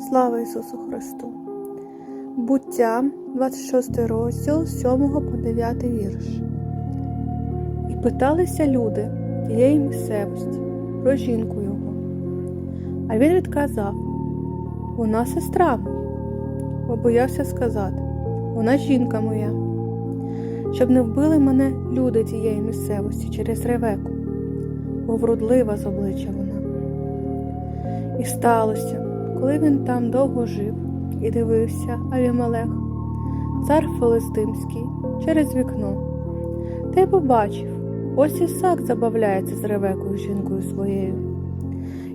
Слава Ісусу Христу! Буття, 26 розділ, 7 по 9 вірш. І питалися люди тієї місцевості про жінку його. А він відказав: Вона сестра моя, бо боявся сказати, вона жінка моя, щоб не вбили мене люди тієї місцевості через ревеку, бо вродлива з обличчя вона. І сталося, коли він там довго жив і дивився Авімелех, цар Филистимський, через вікно, та й побачив, ось Ісак забавляється з ревекою жінкою своєю.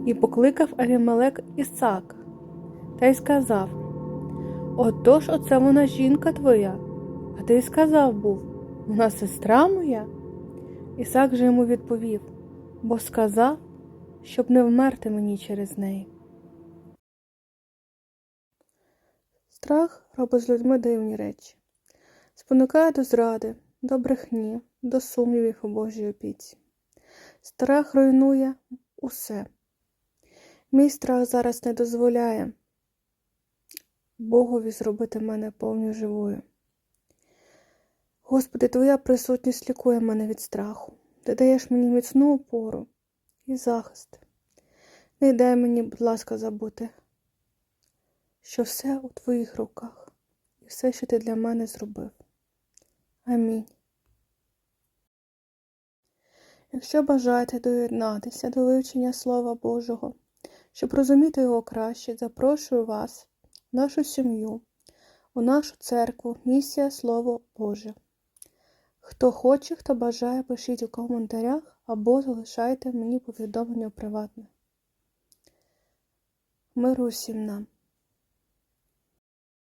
І покликав Авімелек Ісака, та й сказав: Отож, оце вона жінка твоя, а ти й сказав був, вона сестра моя. Ісак же йому відповів, бо сказав, щоб не вмерти мені через неї. Страх робить з людьми дивні речі, спонукає до зради, до брехні, до сумнівів у Божій опіці. Страх руйнує усе. Мій страх зараз не дозволяє Богові зробити мене повню живою. Господи, Твоя присутність лікує мене від страху. Ти даєш мені міцну опору і захист. Не дай мені, будь ласка, забути, що все у Твоїх руках і все, що ти для мене зробив. Амінь. Якщо бажаєте доєднатися до вивчення Слова Божого, щоб розуміти його краще, запрошую вас, в нашу сім'ю, у нашу церкву, місія Слово Боже. Хто хоче, хто бажає, пишіть у коментарях або залишайте мені повідомлення приватне. Миру усім нам.